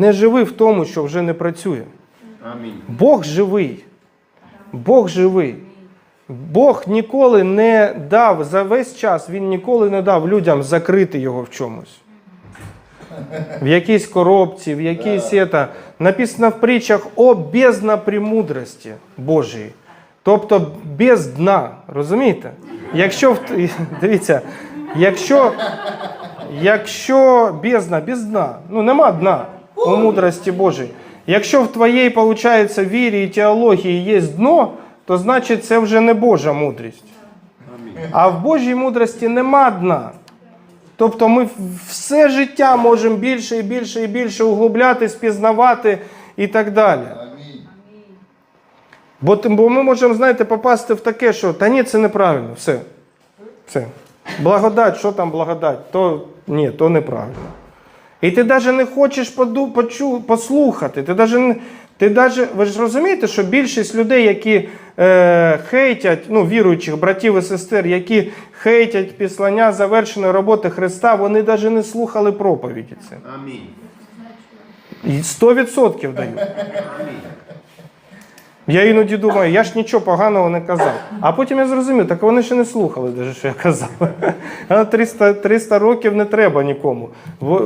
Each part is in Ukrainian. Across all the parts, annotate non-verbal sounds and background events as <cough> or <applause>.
Не живи в тому, що вже не працює. Амінь. Бог живий. Бог живий. Бог ніколи не дав за весь час, Він ніколи не дав людям закрити його в чомусь. В якійсь коробці, в якійсь ета. Написано в притчах о бездна премудрості Божої. Тобто без дна. Розумієте? Якщо <laughs> дивіться, якщо, якщо бездна, без дна, ну нема дна у мудрості Божої. Якщо в твоїй, виходить, вірі і теології є дно, то значить це вже не Божа мудрість. А в Божій мудрості нема дна. Тобто ми все життя можемо більше і більше і більше углублятись, пізнавати і так далі. Бо, бо ми можемо, знаєте, попасти в таке, що та ні, це неправильно, все. Все. Благодать, що там благодать? То ні, то неправильно. І ти навіть не хочеш поду, почу, послухати. Ти даже, ти даже, ви ж розумієте, що більшість людей, які е, хейтять, ну, віруючих братів і сестер, які хейтять післання завершеної роботи Христа, вони навіть не слухали проповіді. Це. Амінь. І 100% даю. Я іноді думаю, я ж нічого поганого не казав. А потім я зрозумів, так вони ще не слухали, даже, що я казав. <laughs> 300, 300 років не треба нікому.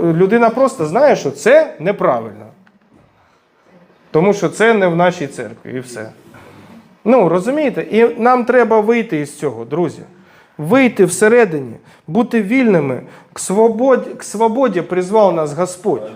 Людина просто знає, що це неправильно. Тому що це не в нашій церкві і все. Ну, розумієте? І нам треба вийти із цього, друзі. Вийти всередині, бути вільними. К свободі, к свободі призвав нас Господь.